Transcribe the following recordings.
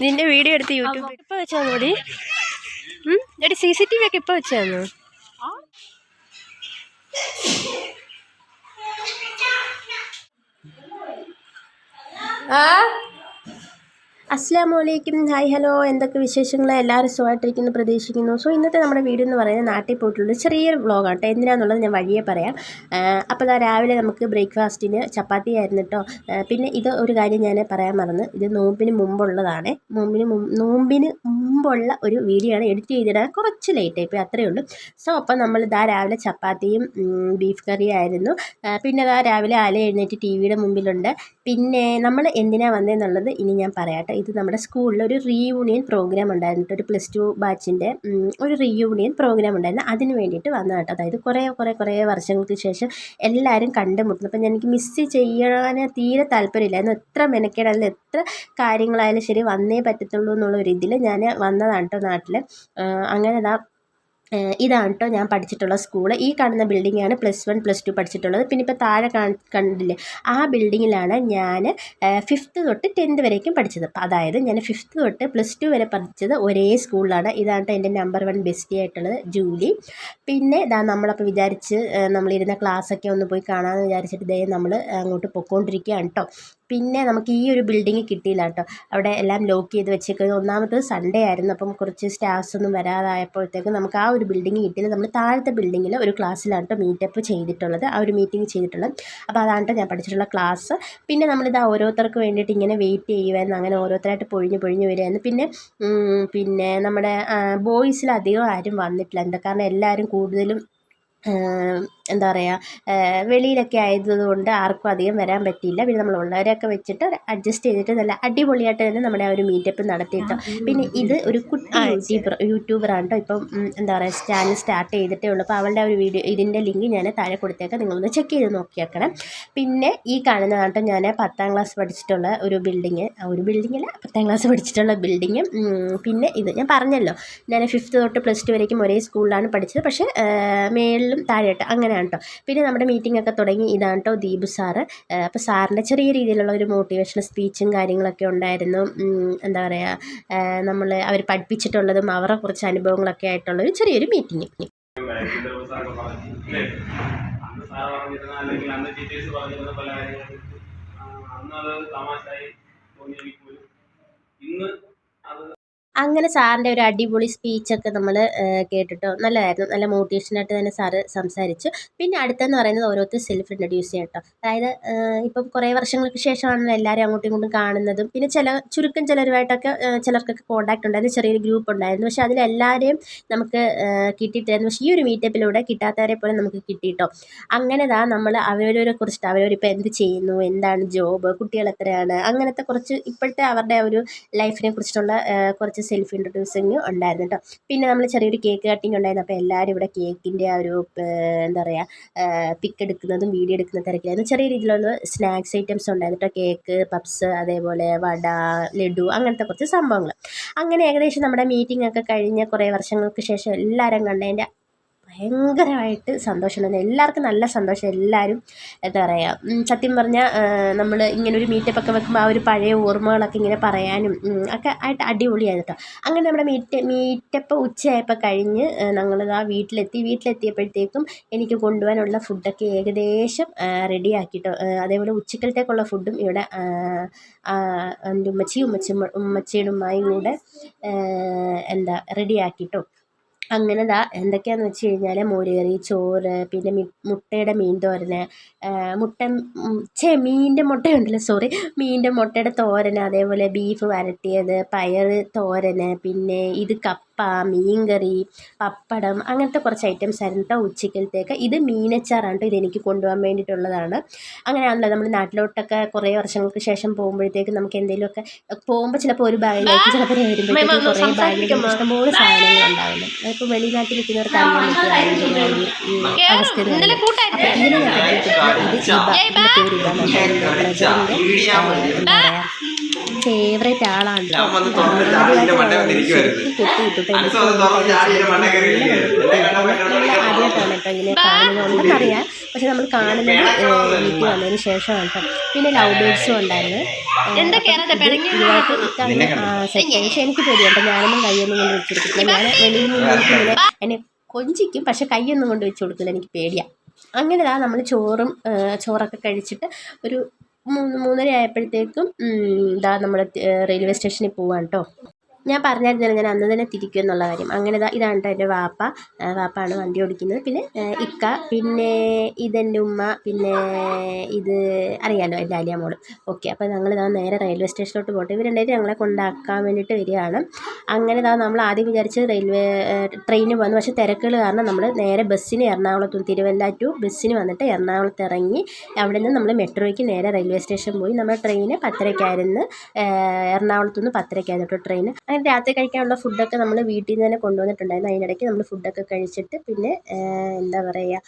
നിന്റെ വീഡിയോ എടുത്ത് യൂട്യൂബ് ഇപ്പൊ വെച്ചാന്നോടി എടി സി സി ടി വി ഒക്കെ ഇപ്പൊ വെച്ചാന്നോ ആ? അസ്സാം വലൈക്കും ഹായ് ഹലോ എന്തൊക്കെ വിശേഷങ്ങൾ എല്ലാവരും സുഖമായിട്ടിരിക്കുന്നു പ്രതീക്ഷിക്കുന്നു. സോ ഇന്നത്തെ നമ്മുടെ വീഡിയോ എന്ന് പറയുന്നത് നാട്ടിൽ പോയിട്ടുള്ള ചെറിയൊരു വ്ളോഗാണ് കേട്ടോ എന്തിനാന്നുള്ളത് ഞാൻ വഴിയെ പറയാം. അപ്പോൾ രാവിലെ നമുക്ക് ബ്രേക്ക്ഫാസ്റ്റിന് ചപ്പാത്തി ആയിരുന്നു കേട്ടോ പിന്നെ ഇത് ഒരു കാര്യം ഞാൻ പറയാൻ മറന്ന്. ഇത് നോമ്പിന് മുമ്പുള്ളതാണ്. നോമ്പിന് നോമ്പിന് മുമ്പുള്ള ഒരു വീഡിയോ ആണ് എഡിറ്റ് ചെയ്തിടാൻ കുറച്ച് ലേറ്റ് ആയിപ്പോയി അത്രയേ ഉള്ളൂ. സോ അപ്പോൾ നമ്മൾ ഇതാ രാവിലെ ചപ്പാത്തിയും ബീഫ് കറിയും ആയിരുന്നു. പിന്നെ ഇതാ രാവിലെ ആല എഴുന്നേറ്റ് ടി വിയുടെ മുമ്പിലുണ്ട്. പിന്നെ നമ്മൾ എന്തിനാണ് വന്നതെന്നുള്ളത് ഇനി ഞാൻ പറയാം കേട്ടോ ഇത് നമ്മുടെ സ്കൂളിൽ ഒരു റീയൂണിയൻ പ്രോഗ്രാം ഉണ്ടായിരുന്നു. ഒരു പ്ലസ് ടു ബാച്ചിന്റെ ഒരു റീയൂണിയൻ പ്രോഗ്രാം ഉണ്ടായിരുന്നു. അതിന് വേണ്ടിയിട്ട് വന്നതാണ് കേട്ടോ. അതായത് കുറേ കുറേ കുറേ വർഷങ്ങൾക്ക് ശേഷം എല്ലാവരും കണ്ടുമുട്ടുന്നു. അപ്പം എനിക്ക് മിസ് ചെയ്യാൻ തീരെ താല്പര്യമില്ലായിരുന്നു എത്ര മെനക്കേടായാലും എത്ര കാര്യങ്ങളായാലും ശരി വന്നേ പറ്റത്തുള്ളൂ എന്നുള്ള ഒരു ഇതിൽ ഞാൻ വന്നതാണ് കേട്ടോ നാട്ടിൽ. അങ്ങനെ ഏഹ് ഇതാണ് കേട്ടോ ഞാൻ പഠിച്ചിട്ടുള്ള സ്കൂൾ ഈ കാണുന്ന ബിൽഡിങ്ങാണ് പ്ലസ് വൺ പ്ലസ് ടു പഠിച്ചിട്ടുള്ളത്. പിന്നെ ഇപ്പോൾ താഴെ കാണ കണ്ടില്ലേ? ആ ബിൽഡിങ്ങിലാണ് ഞാൻ ഫിഫ്ത്ത് തൊട്ട് ടെൻത്ത് വരേക്കും പഠിച്ചത്. അതായത് ഞാൻ ഫിഫ്ത്ത് തൊട്ട് പ്ലസ് ടു വരെ പഠിച്ചത് ഒരേ സ്കൂളിലാണ്. ഇതാണ് എന്റെ നമ്പർ വൺ ബെസ്റ്റി ആയിട്ടുള്ളത് ജൂലി. പിന്നെ ഇതാ നമ്മളപ്പോൾ വിചാരിച്ച് നമ്മളിരുന്ന ക്ലാസ്സൊക്കെ ഒന്ന് പോയി കാണാമെന്ന് വിചാരിച്ചിട്ട് ഇതേ നമ്മൾ അങ്ങോട്ട് പൊയ്ക്കൊണ്ടിരിക്കുകയാണ് കേട്ടോ പിന്നെ നമുക്ക് ഈ ഒരു ബിൽഡിങ് കിട്ടിയില്ല കേട്ടോ. അവിടെ എല്ലാം ലോക്ക് ചെയ്ത് വെച്ചേക്കുന്നത്. ഒന്നാമത് സൺഡേ ആയിരുന്നു. അപ്പം കുറച്ച് സ്റ്റാഫ്സ് ഒന്നും വരാതായപ്പോഴത്തേക്കും നമുക്ക് ആ ഒരു ബിൽഡിങ് കിട്ടിയില്ല. നമ്മൾ താഴത്തെ ബിൽഡിങ്ങിൽ ഒരു ക്ലാസ്സിലാണ് കേട്ടോ മീറ്റപ്പ് ചെയ്തിട്ടുള്ളത്. ആ ഒരു മീറ്റിംഗ് ചെയ്തിട്ടുള്ളത്. അപ്പോൾ അതാണ് കേട്ടോ ഞാൻ പഠിച്ചിട്ടുള്ള ക്ലാസ് പിന്നെ നമ്മളിത് ഓരോരുത്തർക്ക് വേണ്ടിയിട്ട് ഇങ്ങനെ വെയിറ്റ് ചെയ്യുമായിരുന്നു അങ്ങനെ ഓരോരുത്തരായിട്ട് പൊഴിഞ്ഞ് പൊഴിഞ്ഞ് വരുമായിരുന്നു പിന്നെ പിന്നെ നമ്മുടെ ബോയ്സിൽ അധികം ആരും വന്നിട്ടില്ല. എന്താ? കാരണം എല്ലാവരും കൂടുതലും എന്താ പറയുക വെളിയിലൊക്കെ ആയതുകൊണ്ട് ആർക്കും അധികം വരാൻ പറ്റിയില്ല. പിന്നെ നമ്മൾ ഉള്ളവരെയൊക്കെ വെച്ചിട്ട് അഡ്ജസ്റ്റ് ചെയ്തിട്ട് നല്ല അടിപൊളിയായിട്ട് തന്നെ നമ്മുടെ ആ ഒരു മീറ്റപ്പ് നടത്തിയിട്ടോ. പിന്നെ ഇത് ഒരു കുട്ടി യൂട്യൂബർ യൂട്യൂബറാണ് കേട്ടോ ഇപ്പം എന്താ പറയുക ചാനൽ സ്റ്റാർട്ട് ചെയ്തിട്ടേ ഉള്ളൂ. അപ്പോൾ അവളുടെ ഒരു വീഡിയോ ഇതിന്റെ ലിങ്ക് ഞാൻ താഴെ കൊടുത്തേക്കാം. നിങ്ങളൊന്ന് ചെക്ക് ചെയ്ത് നോക്കിയേക്കണം. പിന്നെ ഈ കാണുന്നതാണ് കേട്ടോ ഞാൻ പത്താം ക്ലാസ് പഠിച്ചിട്ടുള്ള ഒരു ബിൽഡിങ് ഒരു ബിൽഡിങ്ങിൽ പത്താം ക്ലാസ് പഠിച്ചിട്ടുള്ള ബിൽഡിങ് പിന്നെ ഇത് ഞാൻ പറഞ്ഞല്ലോ. ഞാൻ ഫിഫ്ത്ത് തൊട്ട് പ്ലസ് ടു വരേക്കും ഒരേ സ്കൂളിലാണ് പഠിച്ചത്. പക്ഷേ മേളിലും താഴെയായിട്ട് അങ്ങനെയാണ് കേട്ടോ പിന്നെ നമ്മുടെ മീറ്റിംഗ് ഒക്കെ തുടങ്ങി ഇതാണ് കേട്ടോ ദീപു സാറ്. അപ്പോൾ സാറിന്റെ ചെറിയ രീതിയിലുള്ള ഒരു മോട്ടിവേഷണൽ സ്പീച്ചും കാര്യങ്ങളൊക്കെ ഉണ്ടായിരുന്നു. എന്താ പറയുക നമ്മൾ അവർ പഠിപ്പിച്ചിട്ടുള്ളതും അവരെ കുറച്ച് അനുഭവങ്ങളൊക്കെ ആയിട്ടുള്ള ഒരു ചെറിയൊരു മീറ്റിംഗ് അന്ന് തോന്നി എനിക്ക് പോലും ഇന്ന് അത് അങ്ങനെ സാറിന്റെ ഒരു അടിപൊളി സ്പീച്ചൊക്കെ നമ്മൾ കേട്ടിട്ടോ നല്ലതായിരുന്നു. നല്ല മോട്ടിവേഷനായിട്ട് തന്നെ സാറ് സംസാരിച്ചു. പിന്നെ അടുത്തെന്ന് പറയുന്നത് ഓരോരുത്തർ സെൽഫ് ഇൻട്രൊഡ്യൂസ് ചെയ്യാം കേട്ടോ. അതായത് ഇപ്പം കുറേ വർഷങ്ങൾക്ക് ശേഷമാണ് എല്ലാവരും അങ്ങോട്ടും ഇങ്ങോട്ടും കാണുന്നതും. പിന്നെ ചില ചുരുക്കം ചിലരുമായിട്ടൊക്കെ ചിലർക്കൊക്കെ കോൺടാക്ട് ഉണ്ടായിരുന്നു. ചെറിയൊരു ഗ്രൂപ്പ് ഉണ്ടായിരുന്നു. പക്ഷേ അതിലെല്ലാവരെയും നമുക്ക് കിട്ടിയിട്ടായിരുന്നു. പക്ഷേ ഈ ഒരു മീറ്റപ്പിലൂടെ കിട്ടാത്തവരെ പോലെ നമുക്ക് കിട്ടിയിട്ടോ അങ്ങനെ ദാ നമ്മൾ അവരവരെ കുറിച്ചിട്ട് അവരവരിപ്പോൾ എന്ത് ചെയ്യുന്നു എന്താണ് ജോബ് കുട്ടികൾ എത്രയാണ് അങ്ങനത്തെ കുറച്ച് ഇപ്പോഴത്തെ അവരുടെ ഒരു ലൈഫിനെ കുറിച്ചിട്ടുള്ള കുറച്ച് സെൽഫ് ഇൻട്രൊഡ്യൂസിങ് ഉണ്ടായിരുന്നു കേട്ടോ പിന്നെ നമ്മൾ ചെറിയൊരു കേക്ക് കട്ടിങ് ഉണ്ടായിരുന്നു. അപ്പോൾ എല്ലാവരും ഇവിടെ കേക്കിന്റെ ആ ഒരു എന്താ പറയുക പിക്ക് എടുക്കുന്നതും വീഡിയോ എടുക്കുന്ന തിരക്കിലായിരുന്നു. ചെറിയ രീതിയിലുള്ള സ്നാക്സ് ഐറ്റംസ് ഉണ്ടായിരുന്നു കേട്ടോ കേക്ക് പപ്സ് അതേപോലെ വട ലഡു അങ്ങനത്തെ കുറച്ച് സംഭവങ്ങൾ അങ്ങനെ ഏകദേശം നമ്മുടെ മീറ്റിംഗ് ഒക്കെ കഴിഞ്ഞ കുറേ വർഷങ്ങൾക്ക് ശേഷം എല്ലാവരും കണ്ടതിന്റെ ഭയങ്കരമായിട്ട് സന്തോഷമുണ്ടായിരുന്നു എല്ലാവർക്കും നല്ല സന്തോഷം എല്ലാവരും എന്താ പറയുക സത്യം പറഞ്ഞാൽ നമ്മൾ ഇങ്ങനെ ഒരു മീറ്റപ്പ് ഒക്കെ വെക്കുമ്പോൾ ആ ഒരു പഴയ ഓർമ്മകളൊക്കെ ഇങ്ങനെ പറയാനും ഒക്കെ ആയിട്ട് അടിപൊളിയായിരുന്നു കേട്ടോ അങ്ങനെ നമ്മുടെ മീറ്റ് മീറ്റപ്പ് ഉച്ചയായപ്പോൾ കഴിഞ്ഞ് ഞങ്ങൾ ആ വീട്ടിലെത്തി. വീട്ടിലെത്തിയപ്പോഴത്തേക്കും എനിക്ക് കൊണ്ടുപോകാനുള്ള ഫുഡൊക്കെ ഏകദേശം റെഡിയാക്കിയിട്ടോ അതേപോലെ ഉച്ചക്കലത്തേക്കുള്ള ഫുഡും ഇവിടെ എന്റെ ഉമ്മച്ചിയും ഉമ്മച്ചി ഉമ്മച്ചിയുടെ ഉമ്മായും കൂടെ എന്താ റെഡി ആക്കിട്ടോ അങ്ങനെ ദാ എന്തൊക്കെയാന്ന് വെച്ച് കഴിഞ്ഞാൽ മോരുകറി ചോറ് പിന്നെ മി മുട്ടയുടെ മീൻ തോരൻ മുട്ട ഛേ മീനിന്റെ മുട്ടയുണ്ടല്ലോ സോറി മീനിന്റെ മുട്ടയുടെ തോരൻ അതേപോലെ ബീഫ് വരട്ടിയത് പയർ തോരൻ പിന്നെ ഇത് കപ്പ മീൻകറി പപ്പടം അങ്ങനത്തെ കുറച്ച് ഐറ്റംസ് ആയിരുന്നു. കേട്ടോ ഉച്ചക്കലത്തേക്ക് ഇത് മീനച്ചാറാണ് കേട്ടോ ഇതെനിക്ക് കൊണ്ടുപോകാൻ വേണ്ടിയിട്ടുള്ളതാണ്. അങ്ങനെയാണല്ലോ നമ്മൾ നാട്ടിലോട്ടൊക്കെ കുറേ വർഷങ്ങൾക്ക് ശേഷം പോകുമ്പോഴത്തേക്ക് നമുക്ക് എന്തെങ്കിലുമൊക്കെ പോകുമ്പോൾ ചിലപ്പോൾ ഒരു ബാഗിലേക്ക് ചിലപ്പോൾ വരുമ്പോഴത്തേക്കും കുറേ ബാഗിലേക്ക് ഇഷ്ടംപോലെ സാധനങ്ങൾ അതിപ്പോൾ വെളിനാട്ടിൽ നിൽക്കുന്നവർക്ക് അറിയാൻ ഫേവറേറ്റ് ആളാണ് ആദ്യമായിട്ടാണ് കേട്ടോ ഇങ്ങനെ കാണുന്നത് നമുക്കറിയാം പക്ഷെ നമ്മൾ കാണുന്നത് വീട്ടിൽ വന്നതിന് ശേഷമാണ് കേട്ടോ പിന്നെ ലവ് ബേഡ്സും ഉണ്ടായിരുന്നു പക്ഷെ എനിക്ക് പേടിയുണ്ട്. ഞാനൊന്നും കൈയൊന്നും കൊണ്ട് വെച്ചു കൊടുക്കില്ല ഞാൻ വെളിയിൽ നിന്ന് എന്നെ കൊഞ്ചിക്കും പക്ഷെ കൈയൊന്നും കൊണ്ട് വെച്ച് കൊടുക്കില്ല. എനിക്ക് പേടിയാ. അങ്ങനെ ഇതാ നമ്മൾ ചോറും ചോറൊക്കെ കഴിച്ചിട്ട് ഒരു മൂന്ന് മൂന്നര ആയപ്പോഴത്തേക്കും ഇതാ നമ്മുടെ റെയിൽവേ സ്റ്റേഷനിൽ പോവാണ് കേട്ടോ ഞാൻ പറഞ്ഞായിരുന്നല്ലോ ഞാൻ അന്ന് തന്നെ തിരിക്കും എന്നുള്ള കാര്യം. അങ്ങനെ ഇതാ ഇതാണ് കേട്ടോ എന്റെ വാപ്പ. വാപ്പാണ് വണ്ടി ഓടിക്കുന്നത്. പിന്നെ ഇക്ക പിന്നെ ഇതെന്റെ ഉമ്മ പിന്നെ ഇത് അറിയാലോ എന്റെ അലിയ മോൾ ഓക്കെ അപ്പോൾ ഞങ്ങൾ ഇതാ നേരെ റെയിൽവേ സ്റ്റേഷനിലോട്ട് പോട്ടെ. ഇവർ രണ്ടായിട്ട് ഞങ്ങളെ കൊണ്ടാക്കാൻ വേണ്ടിയിട്ട് വരികയാണ്. അങ്ങനെ ഇതാ നമ്മൾ ആദ്യം വിചാരിച്ചത് റെയിൽവേ ട്രെയിനിന് വന്നു പക്ഷെ തിരക്കുകൾ കാരണം നമ്മൾ നേരെ ബസ്സിന് എറണാകുളത്തും തിരുവല്ല ടു ബസ്സിന് വന്നിട്ട് എറണാകുളത്ത് ഇറങ്ങി അവിടെ നിന്ന് നമ്മൾ മെട്രോയ്ക്ക് നേരെ റെയിൽവേ സ്റ്റേഷൻ പോയി. നമ്മുടെ ട്രെയിന് പത്തരയ്ക്കായിരുന്നു. എറണാകുളത്തുനിന്ന് എറണാകുളത്ത് നിന്ന് പത്തരയ്ക്കായിരുന്നു കേട്ടോ ട്രെയിൻ അങ്ങനെ രാത്രി കഴിക്കാനുള്ള ഫുഡൊക്കെ നമ്മൾ വീട്ടിൽ നിന്ന് തന്നെ കൊണ്ടുവന്നിട്ടുണ്ടായിരുന്നു. അതിനിടയ്ക്ക് നമ്മൾ ഫുഡൊക്കെ കഴിച്ചിട്ട് പിന്നെ എന്താ പറയുക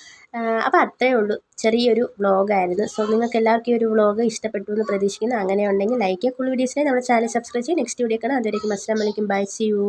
അപ്പോൾ അത്രയേ ഉള്ളൂ. ചെറിയൊരു വ്ളോഗായിരുന്നു. സോ നിങ്ങൾക്ക് എല്ലാവർക്കും ഒരു വ്ളോഗ് ഇഷ്ടപ്പെട്ടു എന്ന് പ്രതീക്ഷിക്കുന്നു. അങ്ങനെ ഉണ്ടെങ്കിൽ ലൈക്ക് ചെയ്യുക. കൂടുതൽ വീഡിയോസിനെ നമ്മുടെ ചാനൽ സബ്സ്ക്രൈബ് ചെയ്യുക. നെക്സ്റ്റ് വീഡിയോ കാണാം അതുവരേക്കും. അസ്സാം വലൈക്കും ബൈ സി യു